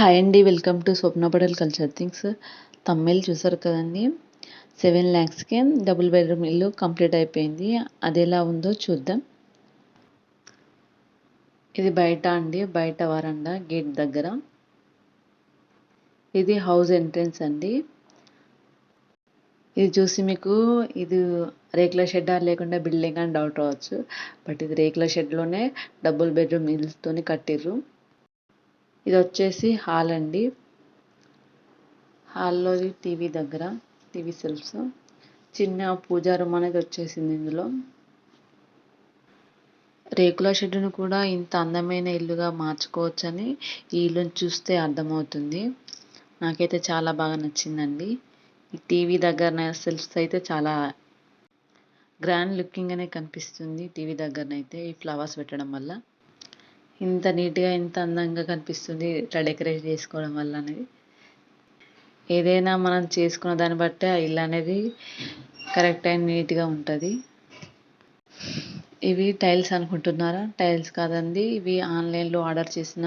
Hi అండి welcome to స్వప్నపడల్ culture things తమ్మిల్ చూసారు కదండి? సెవెన్ ల్యాక్స్కి డబుల్ బెడ్రూమ్ ఇల్లు కంప్లీట్ అయిపోయింది. అది ఎలా ఉందో చూద్దాం. ఇది బయట అండి బయట వరండా గేట్ దగ్గర. ఇది హౌస్ ఎంట్రెన్స్ అండి. ఇది చూసి మీకు ఇది రేకుల షెడ్ లేకుండా బిల్డింగ్ అని డౌట్ రావచ్చు. బట్ ఇది రేకుల షెడ్లోనే డబుల్ బెడ్రూమ్ ఇల్లుతోని కట్టిర్రు. ఇది వచ్చేసి హాల్ అండి. హాల్లో టీవీ దగ్గర టీవీ సెల్ఫ్స్. చిన్న పూజా రూమ్ అనేది వచ్చేసింది ఇందులో. రేకుల షెడ్డును కూడా ఇంత అందమైన ఇల్లుగా మార్చుకోవచ్చని ఈ ఇల్లును చూస్తే అర్థమవుతుంది. నాకైతే చాలా బాగా నచ్చిందండి. ఈ టీవీ దగ్గర సెల్ఫ్స్ అయితే చాలా గ్రాండ్ లుకింగ్ అనే కనిపిస్తుంది టీవీ దగ్గరనైతే ఈ ఫ్లవర్స్ పెట్టడం వల్ల. ఇంత నీట్గా ఇంత అందంగా కనిపిస్తుంది ఇట్లా డెకరేట్ చేసుకోవడం వల్ల అనేది. ఏదైనా మనం చేసుకున్న దాన్ని బట్టి ఆ ఇల్లు అనేది కరెక్ట్ అండ్ నీట్గా ఉంటుంది. ఇవి టైల్స్ అనుకుంటున్నారా? టైల్స్ కాదండి. ఇవి ఆన్లైన్లో ఆర్డర్ చేసిన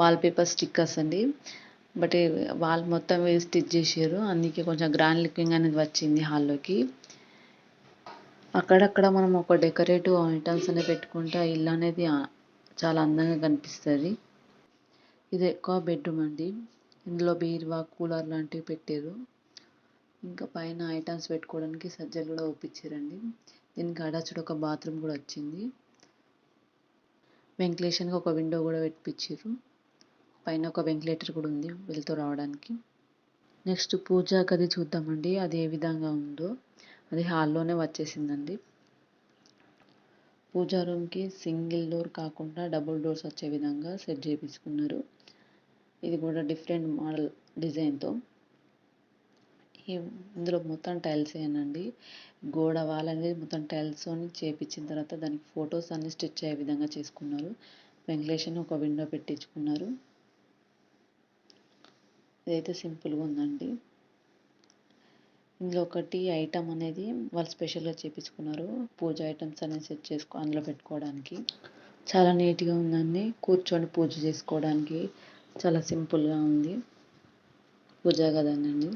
వాల్పేపర్ స్టిక్కర్స్ అండి. బట్ వాళ్ళు మొత్తం వేసి స్టిచ్ చేసారు అందుకే కొంచెం గ్రాండ్ లుకింగ్ అనేది వచ్చింది హాల్లోకి. అక్కడక్కడ మనం ఒక డెకరేటివ్ ఐటమ్స్ అనేవి పెట్టుకుంటే ఇల్లు అనేది చాలా అందంగా కనిపిస్తుంది. ఇది ఎక్కువ బెడ్రూమ్ అండి. ఇందులో బీరువా కూలర్ లాంటివి పెట్టారు ఇంకా పైన ఐటమ్స్ పెట్టుకోవడానికి సజ్జలు కూడా ఒప్పించారండి దీనికి అడాచుడు ఒక బాత్రూమ్ కూడా వచ్చింది. వెంటిలేషన్కి ఒక విండో కూడా పెట్టించారు పైన ఒక వెంటిలేటర్ కూడా ఉంది వెళ్తూ రావడానికి. నెక్స్ట్ పూజా గది చూద్దామండి. అది ఏ విధంగా ఉందో. అది హాల్లోనే వచ్చేసిందండి. పూజా రూమ్కి సింగిల్ డోర్ కాకుండా డబుల్ డోర్స్ వచ్చే విధంగా సెట్ చేయించుకున్నారు ఇది కూడా డిఫరెంట్ మోడల్ డిజైన్తో. ఇందులో మొత్తం టైల్స్ ఏనండి. గోడ వాల్ అనేది మొత్తం టైల్స్ చేపించిన తర్వాత దానికి ఫొటోస్ అన్ని స్టిచ్ అయ్యే విధంగా చేసుకున్నారు. వెంటిలేషన్ ఒక విండో పెట్టించుకున్నారు. ఇదైతే సింపుల్గా ఉందండి. ఇందులో ఒకటి ఐటమ్ అనేది వాళ్ళు స్పెషల్గా చేపించుకున్నారు. పూజ ఐటమ్స్ అనేది సెట్ చేసుకో అందులో పెట్టుకోవడానికి. చాలా నీట్గా ఉందండి. కూర్చొని పూజ చేసుకోవడానికి చాలా సింపుల్గా ఉంది. పూజా గదనండి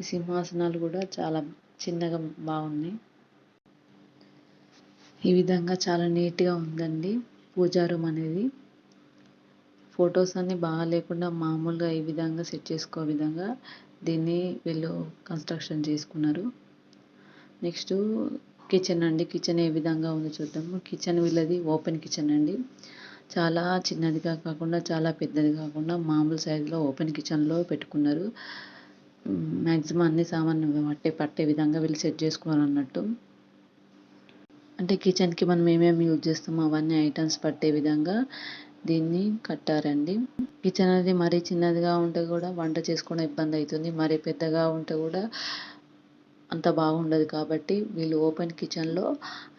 ఈ సింహాసనాలు కూడా చాలా చిన్నగా బాగున్నాయి. ఈ విధంగా చాలా నీట్గా ఉందండి. పూజా రూమ్ అనేది. ఫొటోస్ అన్నీ బాగా లేకుండా మామూలుగా ఈ విధంగా సెట్ చేసుకో విధంగా దీన్ని వీళ్ళు కన్స్ట్రక్షన్ చేసుకున్నారు. నెక్స్ట్ కిచెన్ అండి. కిచెన్ ఏ విధంగా ఉందో చూద్దాము. కిచెన్ వీళ్ళది ఓపెన్ కిచెన్ అండి. చాలా చిన్నదిగా కాకుండా చాలా పెద్దది కాకుండా మామూలు సైజులో ఓపెన్ కిచెన్లో పెట్టుకున్నారు. మ్యాక్సిమం అన్ని సామాన్లు పట్టే పట్టే విధంగా వీళ్ళు సెట్ చేసుకోవాలన్నట్టు. అంటే కిచెన్కి మనం ఏమేమి యూజ్ చేస్తామో అవన్నీ ఐటమ్స్ పట్టే విధంగా దీన్ని కట్టారండి. కిచెన్ అనేది మరీ చిన్నదిగా ఉంటే కూడా వంట చేసుకోవడం ఇబ్బంది అవుతుంది మరీ పెద్దగా ఉంటే కూడా అంత బాగుండదు కాబట్టి వీళ్ళు ఓపెన్ కిచెన్లో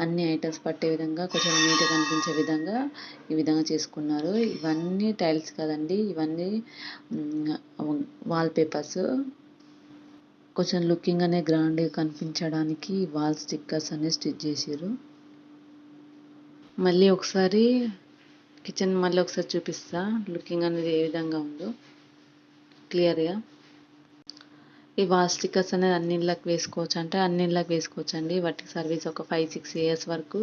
అన్ని ఐటమ్స్ పట్టే విధంగా కొంచెం నీట్గా కనిపించే విధంగా ఈ విధంగా చేసుకున్నారు. ఇవన్నీ టైల్స్ కదండి. ఇవన్నీ వాల్ పేపర్స్. కొంచెం లుకింగ్ అనే గ్రాండ్గా కనిపించడానికి వాల్ స్టిక్కర్స్ అనేది స్టిచ్ చేసారు మళ్ళీ ఒకసారి కిచెన్ మళ్ళీ ఒకసారి చూపిస్తా. లుకింగ్ అనేది ఏ విధంగా ఉందో. క్లియర్గా. ఈ వాల్ స్టిక్కర్స్ అనేది అన్ని ఇళ్ళకి వేసుకోవచ్చు అంటే అన్ని ఇళ్ళకి వేసుకోవచ్చు అండి వాటికి సర్వీస్ ఒక ఫైవ్ సిక్స్ ఇయర్స్ వరకు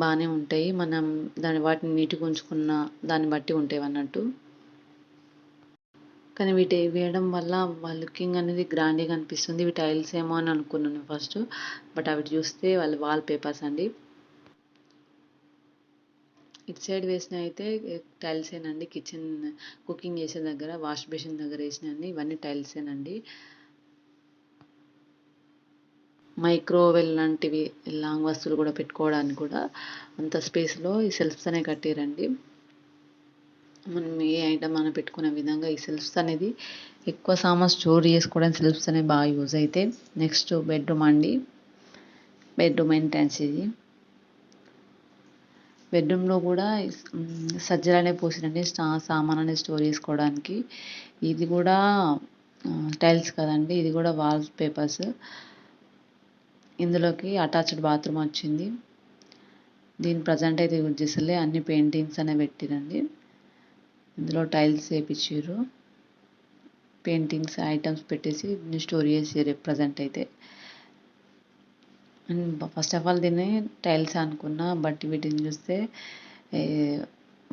బాగానే ఉంటాయి. మనం దాని వాటిని నీట్గా ఉంచుకున్న దాన్ని బట్టి ఉంటాయి అన్నట్టు. కానీ వీటి వేయడం వల్ల వాళ్ళ లుకింగ్ అనేది గ్రాండ్గా అనిపిస్తుంది. ఇవి టైల్స్ ఏమో అని అనుకున్నాను ఫస్ట్. బట్ అవి చూస్తే వాళ్ళ వాల్ పేపర్స్ అండి. ఇటు సైడ్ వేసిన అయితే టైల్సేనండి కిచెన్ కుకింగ్ చేసే దగ్గర వాష్ బేసిన్ దగ్గర వేసినవి ఇవన్నీ టైల్సేనండి మైక్రోవెల్ లాంటివి లాంగ్ వస్తువులు కూడా పెట్టుకోవడానికి కూడా అంత స్పేస్లో ఈ సెల్ఫ్స్ అనే కట్టారండి. మనం ఏ ఐటమ్ మనం పెట్టుకునే విధంగా ఈ సెల్ఫ్స్ అనేది ఎక్కువ సామాన్ స్టోర్ చేసుకోవడానికి సెల్ఫ్స్ అనేవి బాగా యూజ్ అయితే నెక్స్ట్ బెడ్రూమ్ అండి. బెడ్రూమ్ ఎంట్రన్స్ ఇది. బెడ్రూమ్లో కూడా సజ్జలు అనేవి పోసిరండి సామాన్ అనేది స్టోర్ చేసుకోవడానికి. ఇది కూడా టైల్స్ కదండి ఇది కూడా వాల్ పేపర్స్. ఇందులోకి అటాచ్డ్ బాత్రూమ్ వచ్చింది. దీని ప్రజెంట్ అయితే యూజ్ చేసలే అన్ని పెయింటింగ్స్ అనే పెట్టిరండి. ఇందులో టైల్స్ వేపించారు పెయింటింగ్స్ ఐటమ్స్ పెట్టేసి స్టోర్ చేసారు ప్రజెంట్ అయితే. అండ్ ఫస్ట్ ఆఫ్ ఆల్ దీన్ని టైల్స్ అనుకున్నా బట్ వీటిని చూస్తే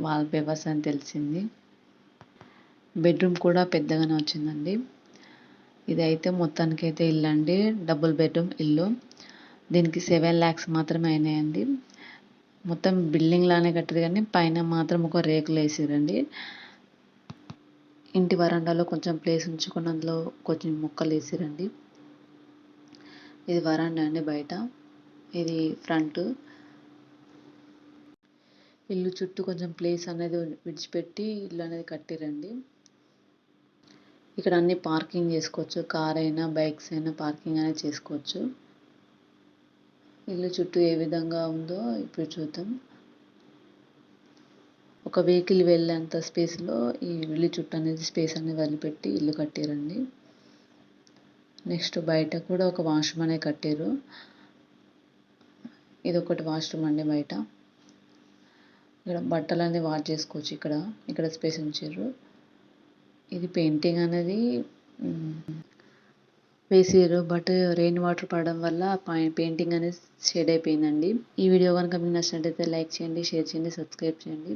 వాల్ పేపర్స్ అని తెలిసింది. బెడ్రూమ్ కూడా పెద్దగానే వచ్చిందండి. ఇది అయితే మొత్తానికి అయితే ఇల్లు అండి. డబుల్ బెడ్రూమ్ ఇల్లు. దీనికి సెవెన్ ల్యాక్స్ మాత్రమే అయినాయండి. మొత్తం బిల్డింగ్ లానే కట్టారు కానీ పైన మాత్రం ఒక రేకులు వేసిరండి ఇంటి వరండాలో కొంచెం ప్లేస్ ఉంచుకుని అందులో కొంచెం మొక్కలు వేసిరండి ఇది వరండా అండి బయట. ఇది ఫ్రంట్. ఇల్లు చుట్టూ కొంచెం ప్లేస్ అనేది విడిచిపెట్టి ఇల్లు అనేది కట్టిరండి. ఇక్కడ అన్ని పార్కింగ్ చేసుకోవచ్చు. కార్ అయినా బైక్స్ అయినా పార్కింగ్ అనేది చేసుకోవచ్చు. ఇల్లు చుట్టూ ఏ విధంగా ఉందో ఇప్పుడు చూద్దాం. ఒక వెహికల్ వెళ్ళేంత స్పేస్లో ఈ ఇల్లు చుట్టూ అనేది స్పేస్ అనేది వదిలిపెట్టి ఇల్లు కట్టారండి. నెక్స్ట్ బయట కూడా ఒక వాష్రూమ్ అనేది కట్టారు ఇది ఒకటి వాష్రూమ్ అండి బయట. ఇక్కడ బట్టలు అనేది వాష్ చేసుకోవచ్చు ఇక్కడ. ఇక్కడ స్పేస్ ఉంచారు ఇది పెయింటింగ్ అనేది వేసారు బట్ రెయిన్ వాటర్ పడడం వల్ల పెయింటింగ్ అనేది షేడ్ అయిపోయిందండి. ఈ వీడియో కనుక మీకు నచ్చినట్టయితే లైక్ చేయండి షేర్ చేయండి సబ్స్క్రైబ్ చేయండి.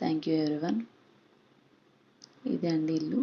Thank you everyone. ఇదే అండి ఇల్లు.